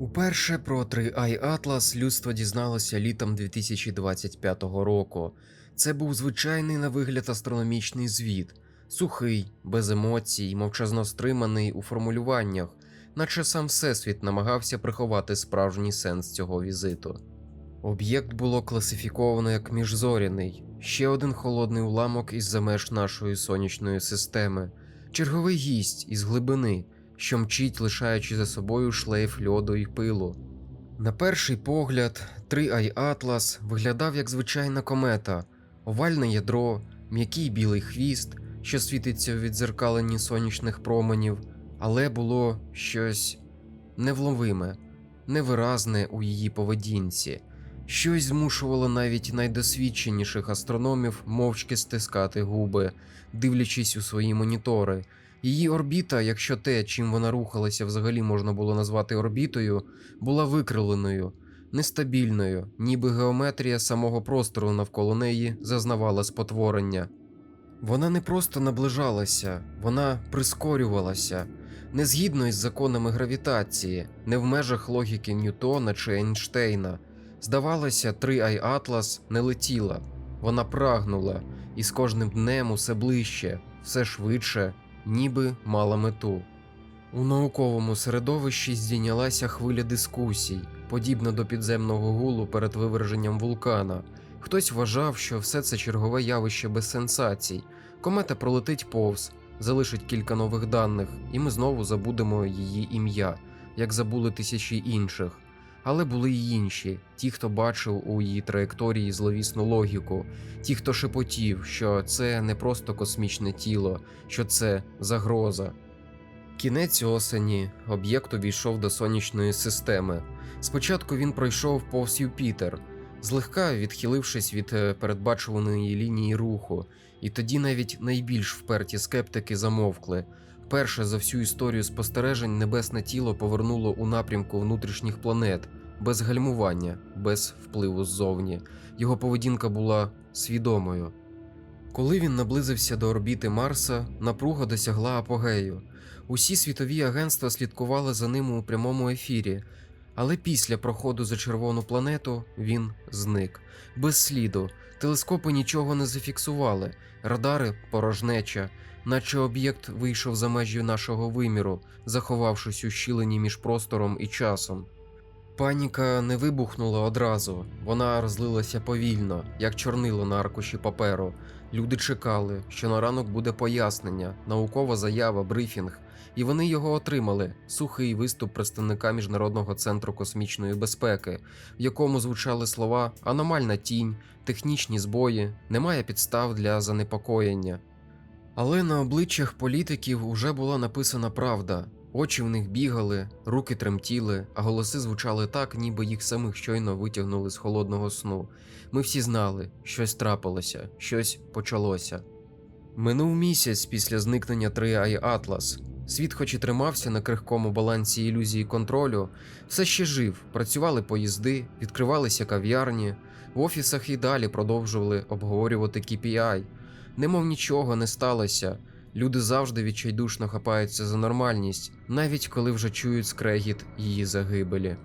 Уперше про 3i Atlas людство дізналося літом 2025 року. Це був звичайний на вигляд астрономічний звіт, сухий, без емоцій, мовчазно стриманий у формулюваннях, наче сам Всесвіт намагався приховати справжній сенс цього візиту. Об'єкт було класифіковано як міжзоряний, ще один холодний уламок із-за меж нашої сонячної системи, черговий гість із глибини, що мчить, лишаючи за собою шлейф льоду і пилу. На перший погляд, 3i Atlas виглядав як звичайна комета, овальне ядро, м'який білий хвіст, що світиться в відзеркаленні сонячних променів, але було щось невловиме, невиразне у її поведінці. Щось змушувало навіть найдосвідченіших астрономів мовчки стискати губи, дивлячись у свої монітори. Її орбіта, якщо те, чим вона рухалася, взагалі можна було назвати орбітою, була викривленою, нестабільною, ніби геометрія самого простору навколо неї зазнавала спотворення. Вона не просто наближалася, вона прискорювалася, не згідно із законами гравітації, не в межах логіки Ньютона чи Ейнштейна. Здавалося, 3i Atlas не летіла, вона прагнула, і з кожним днем усе ближче, все швидше, ніби мала мету. У науковому середовищі здійнялася хвиля дискусій, подібна до підземного гулу перед виверженням вулкана. Хтось вважав, що все це чергове явище без сенсацій. Комета пролетить повз, залишить кілька нових даних, і ми знову забудемо її ім'я, як забули тисячі інших. Але були й інші, ті, хто бачив у її траєкторії зловісну логіку, ті, хто шепотів, що це не просто космічне тіло, що це загроза. Кінець осені об'єкт увійшов до сонячної системи. Спочатку він пройшов повз Юпітер, злегка відхилившись від е, передбачуваної лінії руху, і тоді навіть найбільш вперті скептики замовкли. Перше за всю історію спостережень небесне тіло повернуло у напрямку внутрішніх планет без гальмування, без впливу ззовні. Його поведінка була свідомою. Коли він наблизився до орбіти Марса, напруга досягла апогею. Усі світові агентства слідкували за ним у прямому ефірі, але після проходу за червону планету він зник без сліду. Телескопи нічого не зафіксували, радари порожнеча, наче об'єкт вийшов за межі нашого виміру, заховавшись у щілині між простором і часом. Паніка не вибухнула одразу, вона розлилася повільно, як чорнило на аркуші паперу. Люди чекали, що на ранок буде пояснення, наукова заява, брифінг, і вони його отримали сухий виступ представника Міжнародного центру космічної безпеки, в якому звучали слова аномальна тінь, технічні збої, немає підстав для занепокоєння. Але на обличчях політиків уже була написана правда. Очі в них бігали, руки тремтіли, а голоси звучали так, ніби їх самих щойно витягнули з холодного сну. Ми всі знали, щось трапилося, щось почалося. Минув місяць після зникнення 3i Atlas. Світ, хоч і тримався на крихкому балансі ілюзії контролю, все ще жив, працювали поїзди, відкривалися кав'ярні, в офісах і далі продовжували обговорювати KPI. Немов нічого не сталося. Люди завжди відчайдушно хапаються за нормальність, навіть коли вже чують скрегіт її загибелі.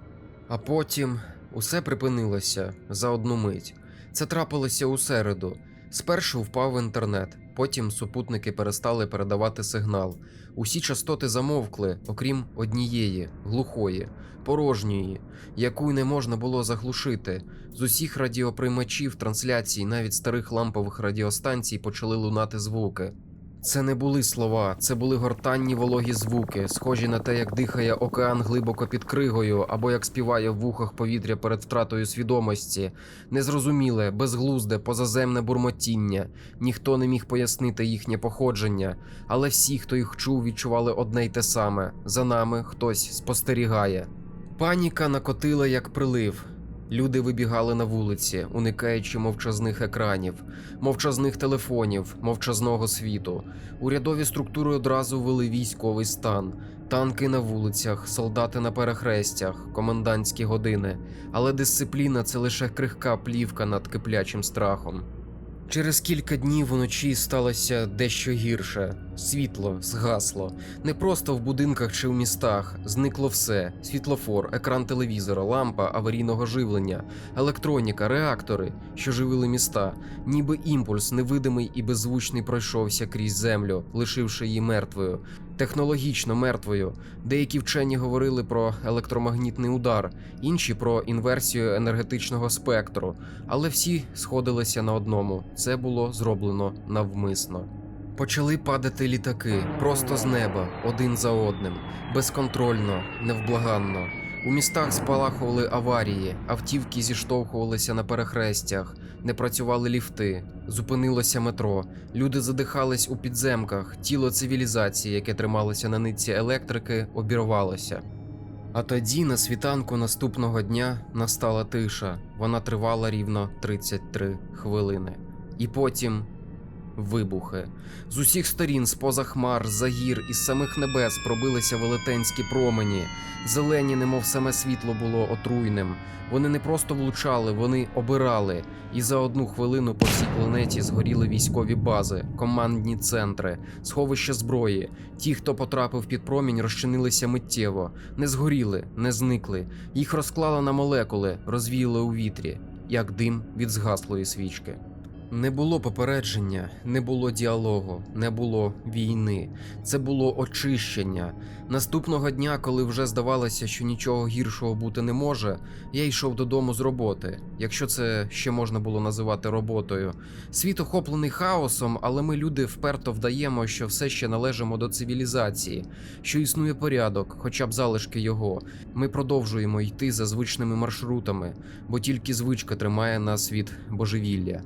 А потім усе припинилося за одну мить. Це трапилося у середу. Спершу впав інтернет, потім супутники перестали передавати сигнал. Усі частоти замовкли, окрім однієї, глухої, порожньої, яку не можна було заглушити. З усіх радіоприймачів трансляцій, навіть старих лампових радіостанцій, почали лунати звуки. Це не були слова, це були гортанні вологі звуки, схожі на те, як дихає океан глибоко під кригою, або як співає в вухах повітря перед втратою свідомості, незрозуміле, безглузде, позаземне бурмотіння. Ніхто не міг пояснити їхнє походження, але всі, хто їх чув, відчували одне й те саме: за нами хтось спостерігає. Паніка накотила як прилив. Люди вибігали на вулиці, уникаючи мовчазних екранів, мовчазних телефонів, мовчазного світу. Урядові структури одразу ввели військовий стан, танки на вулицях, солдати на перехрестях, комендантські години. Але дисципліна це лише крихка плівка над киплячим страхом. Через кілька днів уночі сталося дещо гірше. Світло згасло. Не просто в будинках чи в містах. Зникло все: світлофор, екран телевізора, лампа аварійного живлення, електроніка, реактори, що живили міста, ніби імпульс невидимий і беззвучний пройшовся крізь землю, лишивши її мертвою. Технологічно мертвою. Деякі вчені говорили про електромагнітний удар, інші про інверсію енергетичного спектру, але всі сходилися на одному: це було зроблено навмисно. Почали падати літаки просто з неба, один за одним, безконтрольно, невблаганно. У містах спалахували аварії, автівки зіштовхувалися на перехрестях, не працювали ліфти, зупинилося метро, люди задихались у підземках, тіло цивілізації, яке трималося на нитці електрики, обірвалося. А тоді, на світанку наступного дня, настала тиша. Вона тривала рівно 33 хвилини. І потім вибухи. З усіх сторін, з-поза хмар, з-за гір, із самих небес пробилися велетенські промені. Зелені, немов саме світло було отруйним. Вони не просто влучали, вони обирали. І за одну хвилину по всій планеті згоріли військові бази, командні центри, сховища зброї. Ті, хто потрапив під промінь, розчинилися миттєво, не згоріли, не зникли. Їх розклали на молекули, розвіяли у вітрі, як дим від згаслої свічки. Не було попередження, не було діалогу, не було війни. Це було очищення. Наступного дня, коли вже здавалося, що нічого гіршого бути не може, я йшов додому з роботи, якщо це ще можна було називати роботою. Світ охоплений хаосом, але ми, люди, вперто вдаємо, що все ще належимо до цивілізації, що існує порядок, хоча б залишки його. Ми продовжуємо йти за звичними маршрутами, бо тільки звичка тримає нас від божевілля.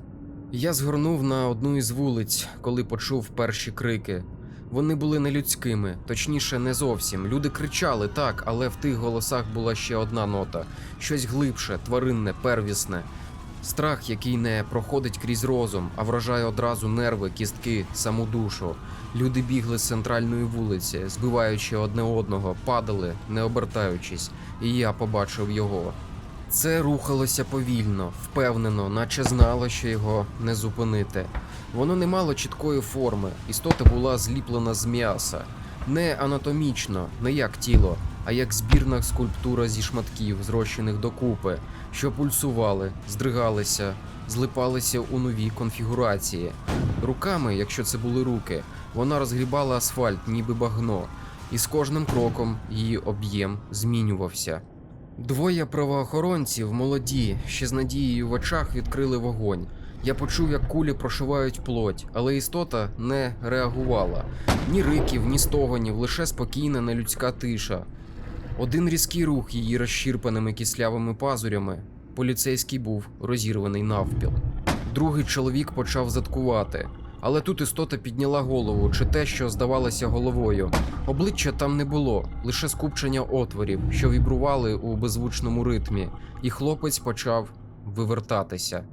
Я згорнув на одну із вулиць, коли почув перші крики. Вони були нелюдськими, точніше, не зовсім. Люди кричали так, але в тих голосах була ще одна нота: щось глибше, тваринне, первісне. Страх, який не проходить крізь розум, а вражає одразу нерви, кістки, саму душу. Люди бігли з центральної вулиці, збиваючи одне одного, падали, не обертаючись, і я побачив його. Це рухалося повільно, впевнено, наче знало, що його не зупинити. Воно не мало чіткої форми, істота була зліплена з м'яса. Не анатомічно, не як тіло, а як збірна скульптура зі шматків, зрощених докупи, що пульсували, здригалися, злипалися у нові конфігурації. Руками, якщо це були руки, вона розгрібала асфальт, ніби багно, і з кожним кроком її об'єм змінювався. Двоє правоохоронців, молоді, ще з надією в очах відкрили вогонь. Я почув, як кулі прошивають плоть, але істота не реагувала. Ні риків, ні стогонів, лише спокійна нелюдська тиша. Один різкий рух її розщірпаними кислявими пазурями. Поліцейський був розірваний навпіл. Другий чоловік почав заткувати. Але тут істота підняла голову, чи те, що здавалося головою. Обличчя там не було, лише скупчення отворів, що вібрували у беззвучному ритмі, і хлопець почав вивертатися.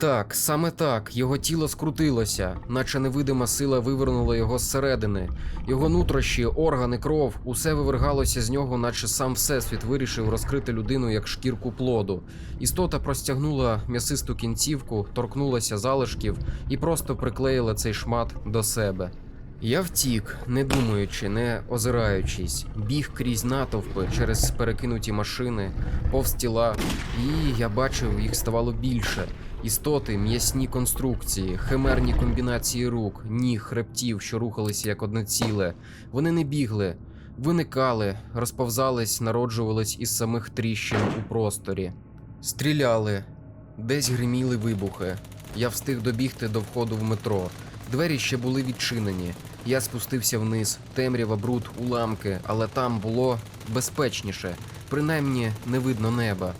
Так, саме так, його тіло скрутилося, наче невидима сила вивернула його зсередини. Його нутрощі, органи, кров, усе вивергалося з нього, наче сам всесвіт вирішив розкрити людину як шкірку плоду. Істота простягнула м'ясисту кінцівку, торкнулася залишків і просто приклеїла цей шмат до себе. Я втік, не думаючи, не озираючись, біг крізь натовпи через перекинуті машини, повз тіла, і я бачив, їх ставало більше. Істоти, м'ясні конструкції, химерні комбінації рук, ніг, хребтів, що рухалися як одне ціле. Вони не бігли, виникали, розповзались, народжувались із самих тріщин у просторі. Стріляли, десь гриміли вибухи. Я встиг добігти до входу в метро. Двері ще були відчинені. Я спустився вниз, темрява, бруд, уламки, але там було безпечніше, принаймні не видно неба.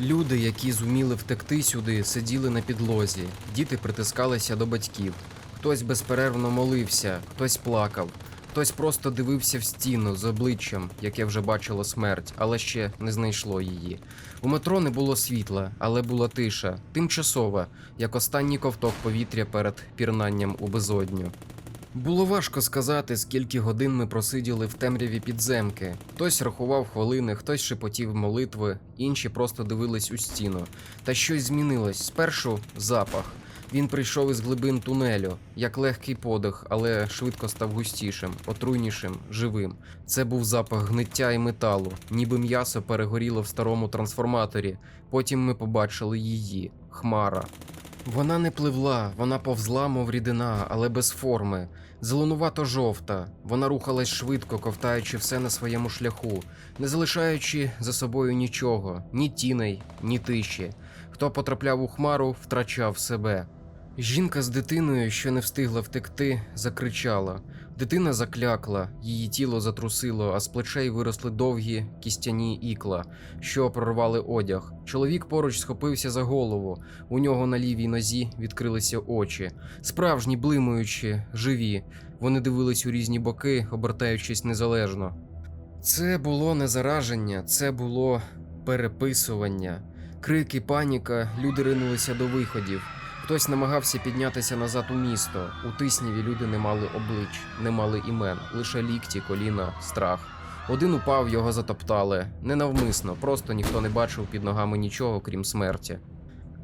Люди, які зуміли втекти сюди, сиділи на підлозі, діти притискалися до батьків. Хтось безперервно молився, хтось плакав, хтось просто дивився в стіну з обличчям, яке вже бачило смерть, але ще не знайшло її. У метро не було світла, але була тиша, тимчасова, як останній ковток повітря перед пірнанням у безодню. Було важко сказати, скільки годин ми просиділи в темряві підземки. Хтось рахував хвилини, хтось шепотів молитви, інші просто дивились у стіну. Та щось змінилось. Спершу запах. Він прийшов із глибин тунелю, як легкий подих, але швидко став густішим, отруйнішим, живим. Це був запах гниття і металу, ніби м'ясо перегоріло в старому трансформаторі. Потім ми побачили її хмара. Вона не пливла, вона повзла, мов рідина, але без форми. Зеленувато жовта. Вона рухалась швидко, ковтаючи все на своєму шляху, не залишаючи за собою нічого, ні тіней, ні тиші. Хто потрапляв у хмару, втрачав себе. Жінка з дитиною, що не встигла втекти, закричала. Дитина заклякла, її тіло затрусило, а з плечей виросли довгі кістяні ікла, що прорвали одяг. Чоловік поруч схопився за голову. У нього на лівій нозі відкрилися очі, справжні, блимаючі, живі. Вони дивились у різні боки, обертаючись незалежно. Це було не зараження, це було переписування. Крики, паніка, люди ринулися до виходів. Хтось намагався піднятися назад у місто. У тисніві люди не мали облич, не мали імен, лише лікті, коліна, страх. Один упав, його затоптали. Ненавмисно, просто ніхто не бачив під ногами нічого, крім смерті.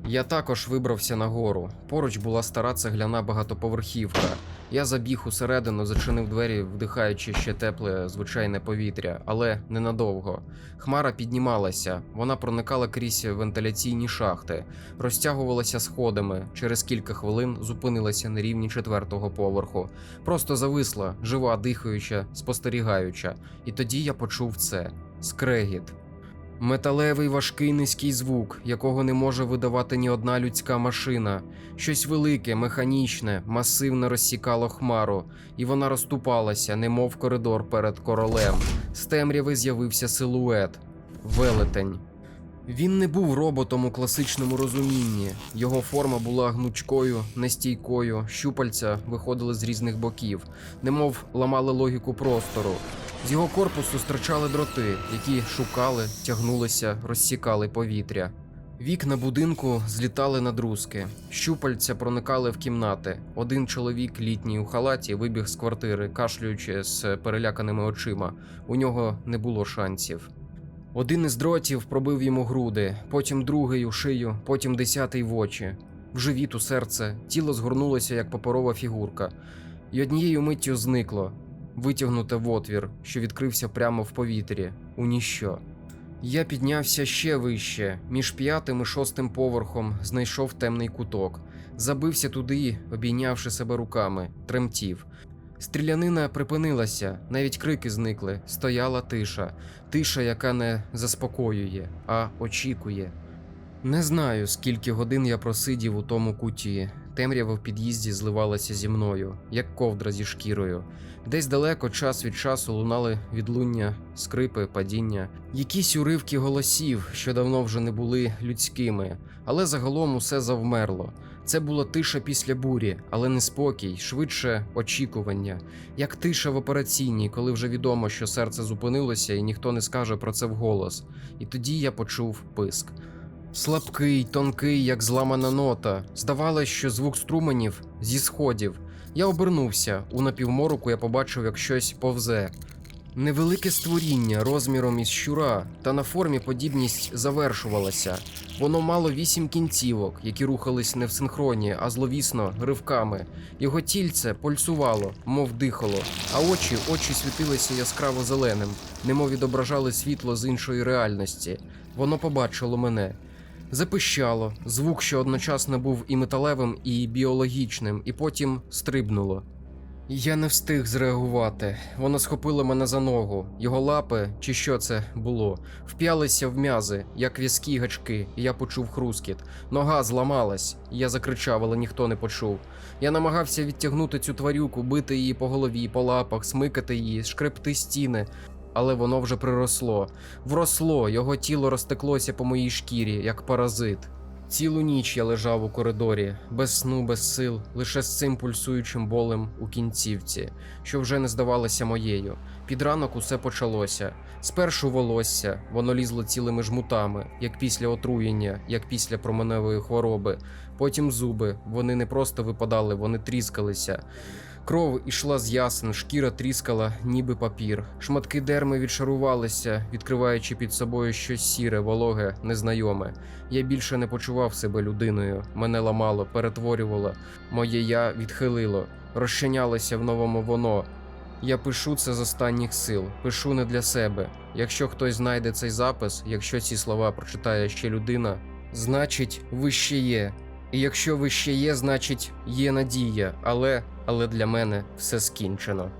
Я також вибрався нагору. Поруч була стара цегляна багатоповерхівка. Я забіг усередину, зачинив двері, вдихаючи ще тепле звичайне повітря, але ненадовго. Хмара піднімалася, вона проникала крізь вентиляційні шахти, розтягувалася сходами. Через кілька хвилин зупинилася на рівні четвертого поверху. Просто зависла, жива, дихаюча, спостерігаюча. І тоді я почув це скрегіт. Металевий важкий низький звук, якого не може видавати ні одна людська машина. Щось велике, механічне, масивне розсікало хмару, і вона розступалася, немов коридор перед королем. З темряви з'явився силует велетень. Він не був роботом у класичному розумінні. Його форма була гнучкою, нестійкою, щупальця виходили з різних боків, немов ламали логіку простору. З його корпусу стирчали дроти, які шукали, тягнулися, розсікали повітря. Вікна будинку злітали на друзки, щупальця проникали в кімнати. Один чоловік, літній у халаті, вибіг з квартири, кашлюючи з переляканими очима. У нього не було шансів. Один із дротів пробив йому груди, потім другий у шию, потім десятий в очі. В живіт у серце, тіло згорнулося, як паперова фігурка, і однією миттю зникло, витягнуте в отвір, що відкрився прямо в повітрі, у ніщо. Я піднявся ще вище, між п'ятим і шостим поверхом знайшов темний куток, забився туди, обійнявши себе руками, тремтів. Стрілянина припинилася, навіть крики зникли, стояла тиша, тиша, яка не заспокоює, а очікує. Не знаю, скільки годин я просидів у тому куті. Темрява в під'їзді зливалася зі мною, як ковдра зі шкірою. Десь далеко час від часу лунали відлуння, скрипи, падіння, якісь уривки голосів, що давно вже не були людськими, але загалом усе завмерло. Це була тиша після бурі, але не спокій, швидше очікування, як тиша в операційній, коли вже відомо, що серце зупинилося, і ніхто не скаже про це вголос. І тоді я почув писк. Слабкий, тонкий, як зламана нота. Здавалось, що звук струменів зі сходів. Я обернувся. У напівмороку я побачив, як щось повзе. Невелике створіння розміром із щура, та на формі подібність завершувалася. Воно мало вісім кінцівок, які рухались не в синхроні, а зловісно, ривками. Його тільце пульсувало, мов дихало, а очі очі світилися яскраво зеленим, немов відображали світло з іншої реальності. Воно побачило мене. Запищало, звук, що одночасно був і металевим, і біологічним, і потім стрибнуло. Я не встиг зреагувати. Воно схопило мене за ногу. Його лапи, чи що це було, вп'ялися в м'язи, як в'язкі гачки, я почув хрускіт. Нога зламалась, я закричав, але ніхто не почув. Я намагався відтягнути цю тварюку, бити її по голові, по лапах, смикати її, шкребти стіни. Але воно вже приросло. Вросло, його тіло розтеклося по моїй шкірі, як паразит. Цілу ніч я лежав у коридорі, без сну, без сил, лише з цим пульсуючим болем у кінцівці, що вже не здавалося моєю. Під ранок усе почалося. Спершу волосся, воно лізло цілими жмутами, як після отруєння, як після променевої хвороби. Потім зуби, вони не просто випадали, вони тріскалися. Кров ішла з ясен, шкіра тріскала, ніби папір. Шматки дерми відшарувалися, відкриваючи під собою щось сіре, вологе, незнайоме. Я більше не почував себе людиною. Мене ламало, перетворювало. Моє я відхилило, розчинялося в новому воно. Я пишу це з останніх сил, пишу не для себе. Якщо хтось знайде цей запис, якщо ці слова прочитає ще людина, значить, ви ще є. І якщо ви ще є, значить є надія, але, але для мене все скінчено.